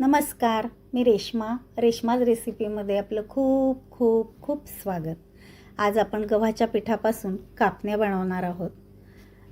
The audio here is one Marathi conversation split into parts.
नमस्कार मी रेश्मा. रेश्माज रेसिपीमध्ये आपलं खूप खूप खूप स्वागत. आज आपण गव्हाच्या पिठापासून कापण्या बनवणार आहोत.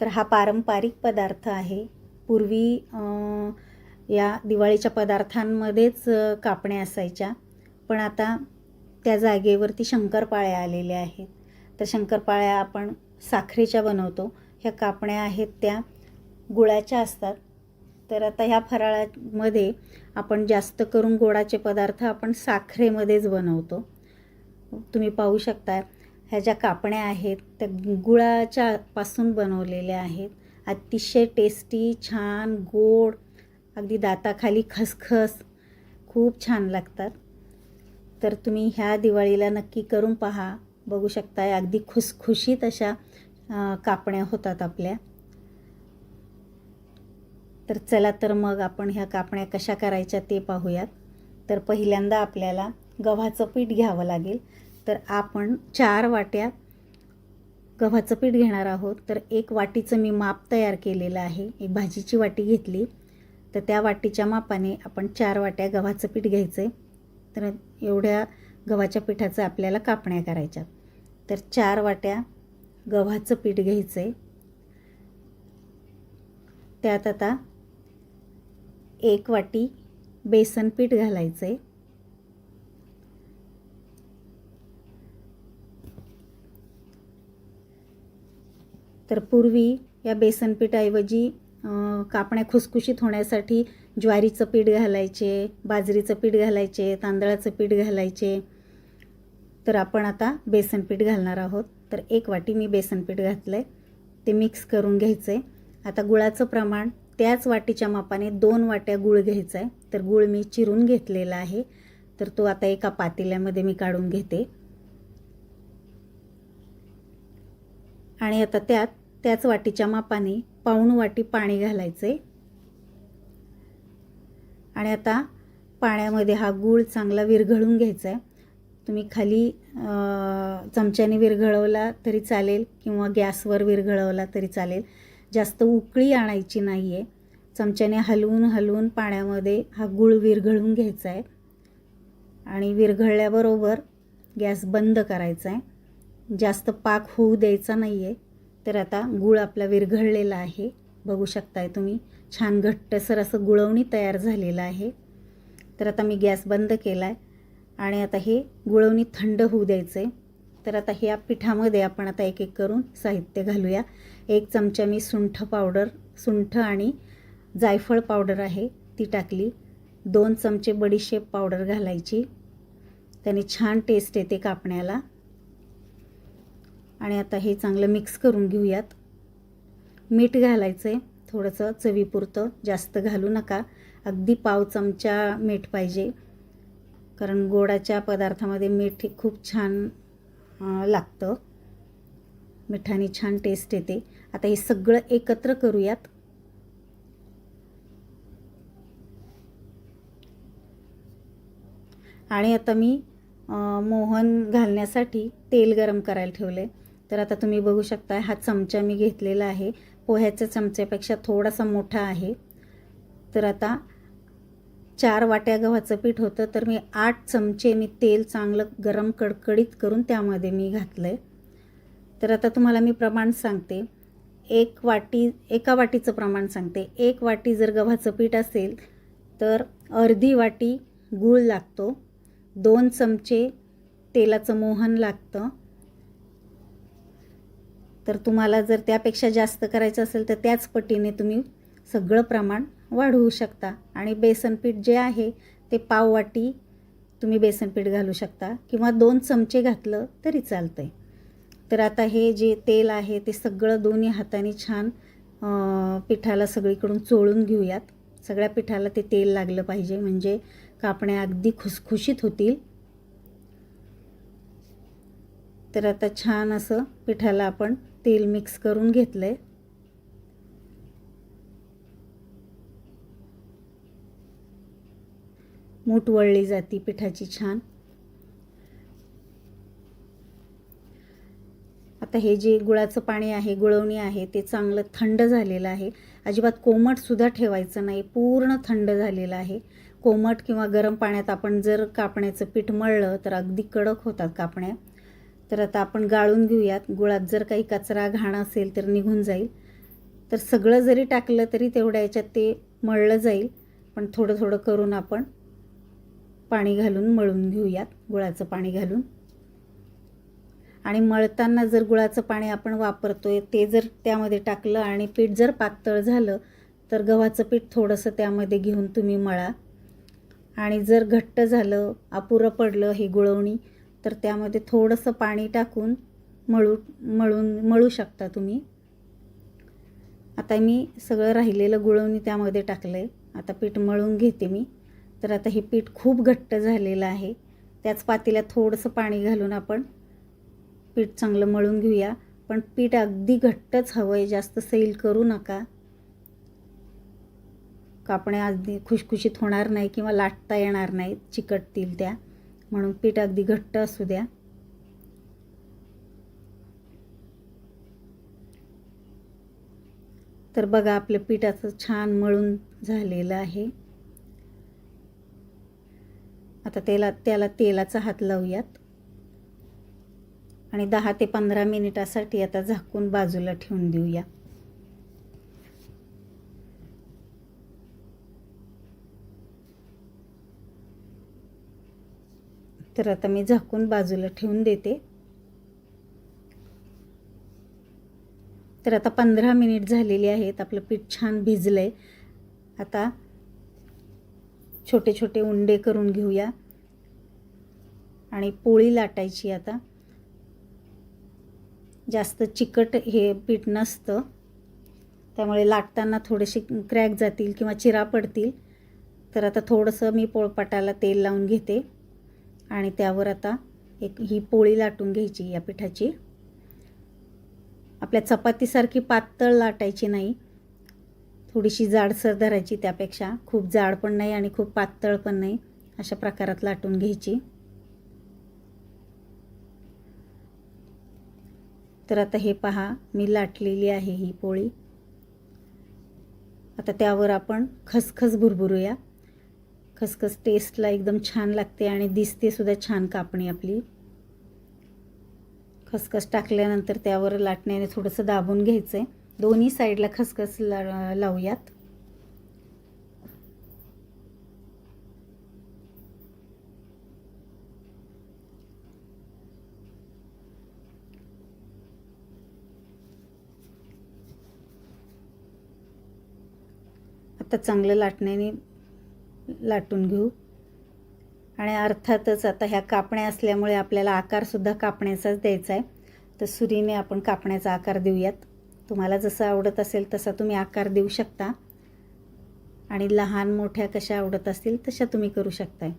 तर हा पारंपरिक पदार्थ आहे. पूर्वी या दिवाळीच्या पदार्थांमध्येच कापण्या असायच्या. पण आता त्या जागेवरती शंकरपाळ्या आलेल्या आहेत. तर शंकरपाळ्या आपण साखरेच्या बनवतो. ह्या कापण्या आहेत त्या गुळाच्या असतात. तर आता ह्या फराळामध्ये आपण जास्त करून गोडाचे पदार्थ आपण साखरेमध्येच बनवतो. तुम्ही पाहू शकता ह्या ज्या कापण्या आहेत त्या गुळाच्या पासून बनवलेल्या आहेत. अतिशय टेस्टी छान गोड अगदी दाताखाली खसखस खूप छान लागतात. तर तुम्ही ह्या दिवाळीला नक्की करून पहा. बघू शकताय अगदी खुसखुशीत अशा कापण्या होतात आपल्या. तर चला तर मग आपण ह्या कापण्या कशा करायच्या ते पाहूयात. तर पहिल्यांदा आपल्याला गव्हाचं पीठ घ्यावं लागेल. तर आपण चार वाट्या गव्हाचं पीठ घेणार आहोत. तर एक वाटीचं मी माप तयार केलेलं आहे. एक भाजीची वाटी घेतली. तर त्या वाटीच्या मापाने आपण चार वाट्या गव्हाचं पीठ घ्यायचं आहे तर एवढ्या गव्हाच्या पिठाचं आपल्याला कापण्या करायच्या तर चार वाट्या गव्हाचं पीठ घ्यायचं आहे त्यात आता एक वाटी बेसन पीठ घालायचं. आहे तर पूर्वी या बेसन पीठाऐवजी कापण्या खुसखुशीत होण्यासाठी ज्वारीचं पीठ घालायचे बाजरीचं पीठ घालायचे तांदळाचं पीठ घालायचे. तर आपण आता बेसन पीठ घालणार आहोत. तर एक वाटी मी बेसन पीठ घातलं आहे ते मिक्स करून घ्यायचं. आहे आता गुळाचं प्रमाण त्याच वाटीच्या मापाने दोन वाट्या गुळ घ्यायचा आहे तर गुळ मी चिरून घेतलेला आहे. तर तो आता एका पातेल्यामध्ये मी काढून घेते. आणि आता त्यात त्याच वाटीच्या मापाने पाऊण वाटी पाणी घालायचं आहे आणि आता पाण्यामध्ये हा गूळ चांगला विरघळून घ्यायचा आहे तुम्ही खाली चमच्याने विरघळवला तरी चालेल किंवा गॅसवर विरघळवला तरी चालेल. जास्त उकळी आणायची नाही आहे चमच्याने हलवून हलवून पाण्यामध्ये हा गूळ विरघळून घ्यायचा आहे आणि विरघळल्याबरोबर गॅस बंद करायचा आहे जास्त पाक होऊ द्यायचा नाही आहे तर आता गूळ आपला विरघळलेला आहे. बघू शकताय तुम्ही. छान घट्टसर असं गुळवणी तयार झालेलं आहे. तर आता मी गॅस बंद केला आहे आणि आता हे गुळवणी थंड होऊ द्यायचं आहे तर आता ह्या पिठामध्ये आपण आता एक एक करून साहित्य घालूया. एक चमचा मी सुंठ पावडर सुंठ आणि जायफळ पावडर आहे ती टाकली. दोन चमचे बडीशेप पावडर घालायची. त्याने छान टेस्ट येते कापण्याला. आणि आता हे चांगलं मिक्स करून घेऊयात. मीठ घालायचं आहे थोडंसं चवीपुरतं जास्त घालू नका. अगदी पाव चमचा मीठ पाहिजे. कारण गोडाच्या पदार्थामध्ये मीठ हे खूप छान लागतं. मिठाने छान टेस्ट येते. आता हे सगळं एकत्र करूयात. आणि आता मी मोहन घालण्यासाठी तेल गरम करायला ठेवले तर आता तुम्ही बघू शकता हा चमचा मी घेतलेला आहे. पोह्याच्या चमच्यापेक्षा थोडासा मोठा आहे. तर आता चार वाट्या गव्हाचं पीठ होतं तर मी आठ चमचे मी तेल चांगलं गरम कडकडीत करून त्यामध्ये मी घातलं आहे तर आता तुम्हाला मी प्रमाण सांगते. एक वाटी एका वाटीचं प्रमाण सांगते. एक वाटी जर गव्हाचं पीठ असेल तर अर्धी वाटी गूळ लागतो. दोन चमचे तेलाचं मोहन लागतं. तर तुम्हाला जर त्यापेक्षा जास्त करायचं असेल तर त्याच पटीने तुम्ही सगळं प्रमाण वाढवू शकता. आणि बेसन पीठ जे आहे ते पाव वाटी तुम्ही बेसन पीठ घालू शकता किंवा दोन चमचे घातलं तरी चालतं आहे तर आता हे जे तेल आहे ते सगळं दोन्ही हाताने छान पिठाला सगळीकडून चोळून घेऊयात. सगळ्या पिठाला ते तेल लागलं पाहिजे म्हणजे कापण्या अगदी खुसखुशीत होतील. तर आता छान असं पिठाला आपण तेल मिक्स करून घेतलं आहे मूठ वळली जाती पिठाची छान. आता हे जे गुळाचं पाणी आहे गुळवणी आहे ते चांगलं थंड झालेलं आहे. अजिबात कोमटसुद्धा ठेवायचं नाही पूर्ण थंड झालेलं आहे. कोमट किंवा गरम पाण्यात आपण जर कापण्याचं पीठ मळलं तर अगदी कडक होतात कापण्या. तर आता आपण गाळून घेऊयात. गुळात जर काही कचरा घाण असेल तर निघून जाईल. तर सगळं जरी टाकलं तरी तेवढ्या याच्यात ते मळलं जाईल. पण थोडं थोडं करून आपण पाणी घालून मळून घेऊयात गुळाचं पाणी घालून. आणि मळताना जर गुळाचं पाणी आपण वापरतो आहे ते जर त्यामध्ये टाकलं आणि पीठ जर पातळ झालं तर गव्हाचं पीठ थोडंसं त्यामध्ये घेऊन तुम्ही मळा. आणि जर घट्ट झालं अपुरं पडलं ही गुळवणी तर त्यामध्ये थोडंसं पाणी टाकून मळू मळून मळू शकता तुम्ही. आता मी सगळं राहिलेलं गुळवणी त्यामध्ये टाकलं आहे आता पीठ मळून घेते मी. तर आता हे पीठ खूप घट्ट झालेलं आहे. त्याच पातीला थोडंसं पाणी घालून आपण पीठ चांगलं मळून घेऊया. पण पीठ अगदी घट्टच हवं आहे जास्त सैल करू नका. कापण्या अगदी खुशखुशीत होणार नाही किंवा लाटता येणार नाही चिकटतील त्या. म्हणून पीठ अगदी घट्ट असू द्या. तर बघा आपलं पीठ असं छान मळून झालेलं आहे. आता त्याला त्याला तेलाचा हात लावूयात. आणि दहा ते पंधरा मिनिटासाठी आता झाकून बाजूला ठेवून देऊया. तर आता मी झाकून बाजूला ठेवून देते. तर आता पंधरा मिनिट झालेली आहेत. आपलं पीठ छान भिजलं आहे आता छोटे छोटे उंडे करून घेऊया. आणि पोळी लाटायची आता. जास्त चिकट हे पीठ नसतं. त्यामुळे लाटताना थोडेसे क्रॅक जातील किंवा चिरा पडतील. तर आता थोडंसं मी पोळपाटाला तेल लावून घेते. आणि त्यावर आता एक ही पोळी लाटून घ्यायची या पिठाची. आपल्या चपातीसारखी पातळ लाटायची नाही. थोडीशी जाडसर धरायची त्यापेक्षा. खूप जाड पण नाही आणि खूप पातळ पण नाही. अशा प्रकारात लाटून घ्यायची. तर आता हे पहा मी लाटलेली आहे ही पोळी. आता त्यावर आपण खसखस भुरभुरूया. खसखस टेस्टला एकदम छान लागते आणि दिसते सुद्धा छान कापणी आपली. खसखस टाकल्यानंतर त्यावर लाटण्याने थोडंसं दाबून घ्यायचं आहे दोन्ही साईडला खसखस ला लावूयात. आता चांगलं लाटण्याने लाटून घेऊ. आणि अर्थातच आता ह्या कापण्या असल्यामुळे आपल्याला आकारसुद्धा कापण्याचाच द्यायचा आहे तर सुरीने आपण कापण्याचा आकार देऊयात. तुम्हाला जसं आवडत असेल तसा तुम्ही आकार देऊ शकता. आणि लहान मोठ्या कशा आवडत असतील तशा तुम्ही करू शकताय.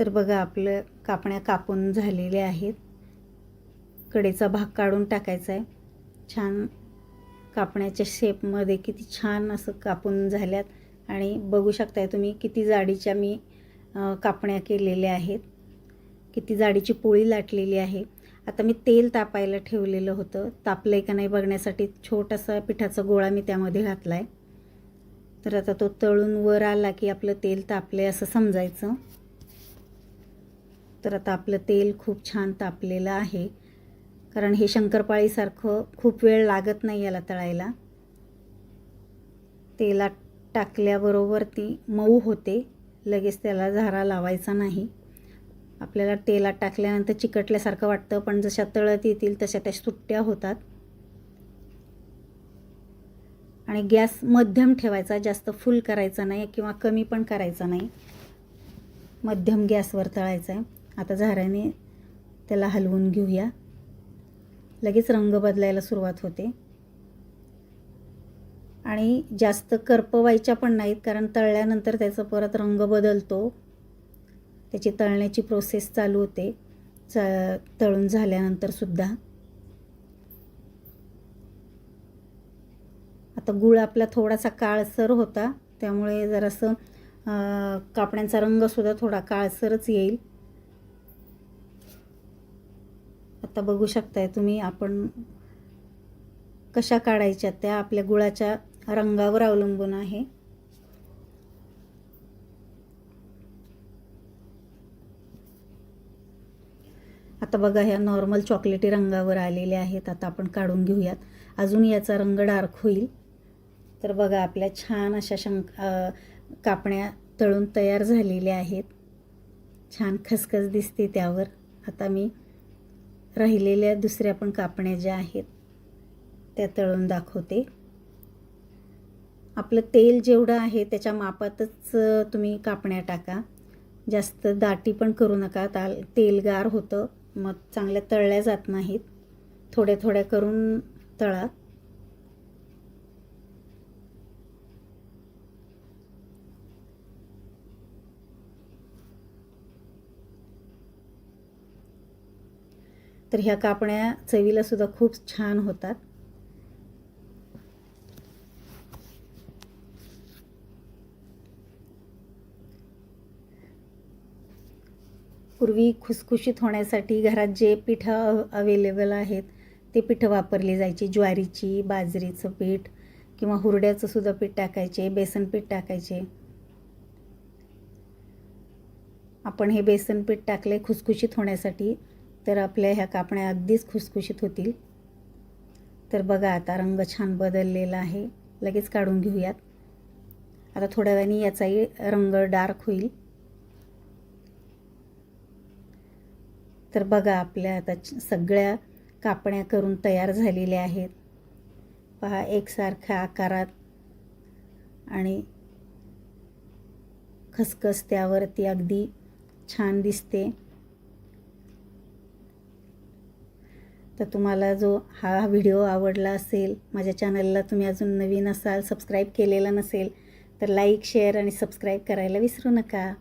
तर बघा आपलं कापण्या कापून झालेल्या आहेत. कडेचा भाग काढून टाकायचा आहे. छान कापण्याच्या शेपमध्ये किती छान असं कापून झाल्यात. आणि बघू शकताय तुम्ही किती जाडीच्या मी कापण्या केलेल्या आहेत. किती जाडीची पोळी लाटलेली आहे. आता मी तेल तापायला ठेवलेलं होतं. तापलं आहे का नाही बघण्यासाठी छोटासा पिठाचा गोळा मी त्यामध्ये घातला आहे तर आता तो तळून वर आला की आपलं तेल तापले असं समजायचं. तर आता आपलं तेल खूप छान तापलेलं आहे. कारण हे शंकरपाळीसारखं खूप वेळ लागत नाही याला तळायला. तेलात टाकल्याबरोबर ती मऊ होते. लगेच त्याला झारा लावायचा नाही. आपल्याला तेलात टाकल्यानंतर चिकटल्यासारखं वाटतं पण जशा तळत येतील तशा त्या सुट्ट्या होतात. आणि गॅस मध्यम ठेवायचा जास्त फुल करायचा नाही किंवा कमी पण करायचा नाही. मध्यम गॅसवर तळायचा आहे. आता झाऱ्याने त्याला हलवून घेऊया. लगेच रंग बदलायला सुरुवात होते. आणि जास्त करपवायच्या पण नाहीत कारण तळल्यानंतर त्याचा परत रंग बदलतो. त्याची तळण्याची प्रोसेस चालू होते. च तळून झाल्यानंतर सुद्धा. आता गुळ आपला थोडासा काळसर होता त्यामुळे जरासं कापण्यांचा रंगसुद्धा थोडा काळसरच येईल. आता बघू शकताय तुम्ही आपण कशा काढायच्या त्या आपल्या गुळाच्या रंगावर अवलंबून आहे. आता बघा ह्या नॉर्मल चॉकलेटी रंगावर आलेल्या आहेत. आता आपण काढून घेऊयात. अजून याचा रंग डार्क होईल. तर बघा आपल्या छान अशा शंक कापण्या तळून तयार झालेल्या आहेत. छान खसखस दिसते त्यावर. आता मी राहिलेल्या दुसऱ्या पण कापण्या ज्या आहेत त्या तळून दाखवते. आपलं तेल जेवढं आहे त्याच्या मापातच तुम्ही कापण्या टाका. जास्त दाटी पण करू नका. ताल तेल गार होतं मग चांगल्या तळल्या जात नाहीत. थोड्या थोड्या करून तळा. तर ह्या कापण्या चवीला सुद्धा खूप छान होतात. पूर्वी खुसखुशीत होण्यासाठी घरात जे पिठं अवेलेबल आहेत ते पिठं वापरली जायची. ज्वारीची बाजरीचं पीठ किंवा हुरड्याचं सुद्धा पीठ टाकायचे बेसन पीठ टाकायचे. आपण हे बेसन पीठ टाकले खुसखुशीत होण्यासाठी. तर आपल्या ह्या कापण्या अगदीच खुसखुशीत होतील. तर बघा आता रंग छान बदललेला आहे. लगेच काढून घेऊयात. आता थोड्या वेळाने याचाही रंग डार्क होईल. तर बघा आपल्या आता सगळ्या कापण्या करून तयार झालेल्या आहेत. पहा एकसारख्या आकारात आणि खसखस त्यावरती अगदी छान दिसते. तर तुम्हाला जो हा व्हिडिओ आवडला असेल माझ्या चॅनलला तुम्ही अजून नवीन असाल सबस्क्राईब केलेला नसेल तर लाईक शेअर आणि सबस्क्राईब करायला विसरू नका.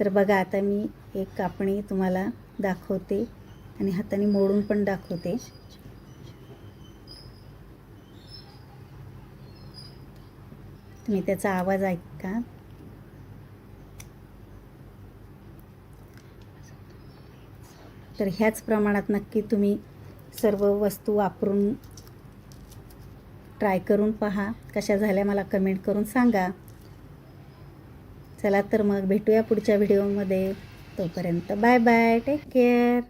तर बघा आता मी एक कापणी तुम्हाला दाखवते आणि हाताने मोडून पण दाखवते. तुम्ही त्याचा आवाज ऐका. तर ह्याच प्रमाणात नक्की तुम्ही सर्व वस्तू वापरून ट्राय करून पहा. कशा झाल्या मला कमेंट करून सांगा. चला तर मग भेटूया पुढच्या व्हिडिओमध्ये तोपर्यंत बाय बाय. Take care